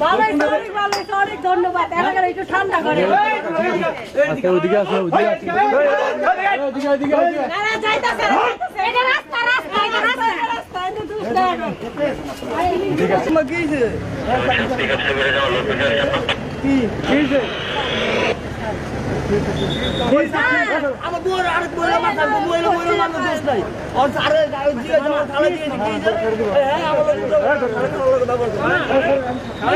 ভালোই sorry sorry ধন্যবাদ এলাকার একটু ঠান্ডা করে আচ্ছা ওদিকে আসো ওদিকে ওদিকে ওদিকে ওদিকে না না যাইতাছে যাইতাছে। এটা রাস্তা রাস্তা এটা রাস্তা রাস্তা এটা দুষ্টা আমার বুয়ার আরেক বইলা মাথা বইলা বইলা মাথা দোষ নাই আর আরে গায়ে থালা দিয়ে কি হ্যাঁ আমার আমি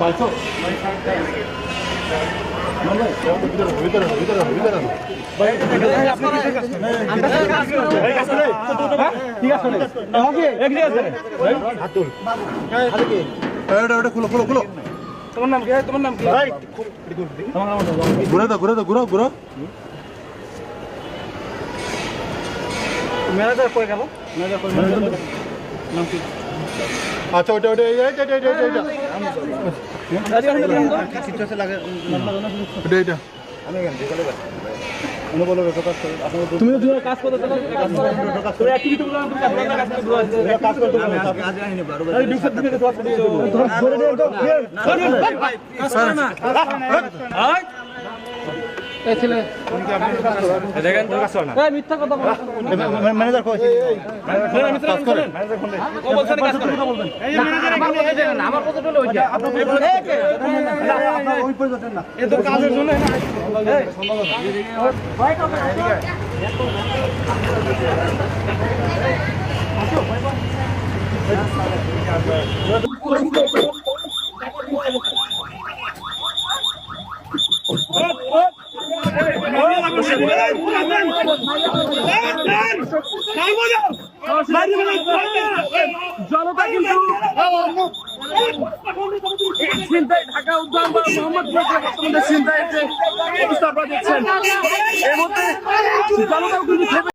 পাঁচশো তোমার নাম কি তোমার নাম কি ঘুরে দাও ঘুরে দাও ঘুরো ঘুরো ম্যানেজার কই গেল আচ্ছা ওটা ওটা এই এই, এটা এটা এটা এটা এটা এটা তুমি তো কাজ করতে কাজ করো তুমি তুমি কাজ করতে কাজ করতে আজ আইনি বারো বাজে ডিউটি দিকে তো ধরে দে তো কাজ করে না আয় এই ছেলে দেখেন তো কাজ করে না এই মিথ্যা কথা বলো ম্যানেজার কই কাজ করে ও বলছেন কাজ করে এই ম্যানেজার এখানে আমার কত টলে ওইটা ওই পর্যন্ত না এ তো কাজের জন্য জনতা কিন্তু চিন্তায় ঢাকা উদ্যান বা মোহাম্মদ বর্তমানে চিন্তায় যে অবস্থা আপনারা দেখছেন। এর মধ্যে জনতাও কিন্তু